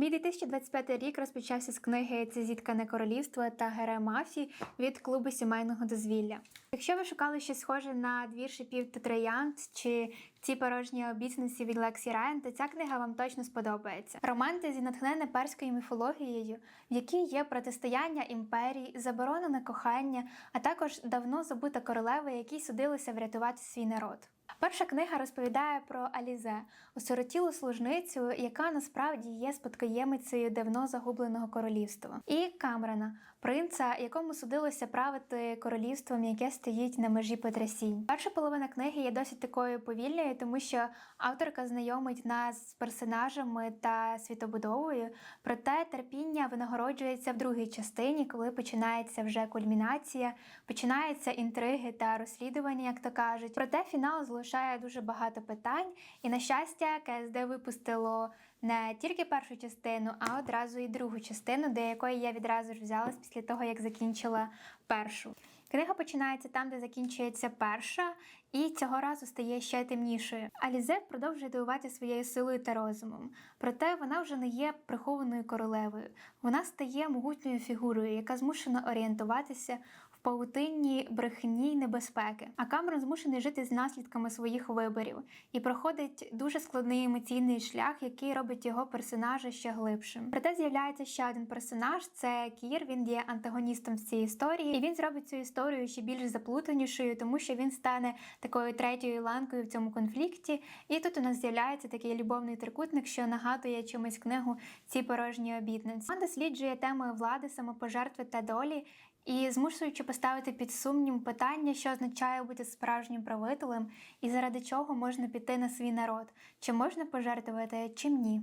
Мій 2025 рік розпочався з книги Це зіткане королівство та гере мафії від клубу сімейного дозвілля. Якщо ви шукали щось схоже на двір шипів троянд чи ці порожні обіцянці від Лексі Райан, то ця книга вам точно сподобається. Романтизі натхнене перською міфологією, в якій є протистояння імперій, заборонене кохання, а також давно забута королева, якій судилося врятувати свій народ. Перша книга розповідає про Алізе, осиротілу служницю, яка насправді є спадкоємицею давно загубленого королівства, і Камрана, принца, якому судилося правити королівством, яке стоїть на межі потрясінь. Перша половина книги є досить такою повільною, тому що авторка знайомить нас з персонажами та світобудовою. Проте терпіння винагороджується в другій частині, коли починається вже кульмінація, починаються інтриги та розслідування, як то кажуть. Проте фінал залишає дуже багато питань, і на щастя, КСД випустило не тільки першу частину, а одразу і другу частину, до якої я відразу ж взялась після того, як закінчила першу. Книга починається там, де закінчується перша, і цього разу стає ще темнішою. Алізе продовжує дивувати своєю силою та розумом. Проте вона вже не є прихованою королевою. Вона стає могутньою фігурою, яка змушена орієнтуватися в павутинні брехні й небезпеки. А Камерон змушений жити з наслідками своїх виборів і проходить дуже складний емоційний шлях, який робить його персонажа ще глибшим. Проте з'являється ще один персонаж: це Кір. Він є антагоністом в цій історії, і він зробить цю історію ще більш заплутанішою, тому що він стане такою третьою ланкою в цьому конфлікті. І тут у нас з'являється такий любовний трикутник, що нагадує чимось книгу ці порожні обітниці. Вона досліджує теми влади, самопожертви та долі. І змушуючи поставити під сумнів питання, що означає бути справжнім правителем, і заради чого можна піти на свій народ, чи можна пожертвувати, чим ні.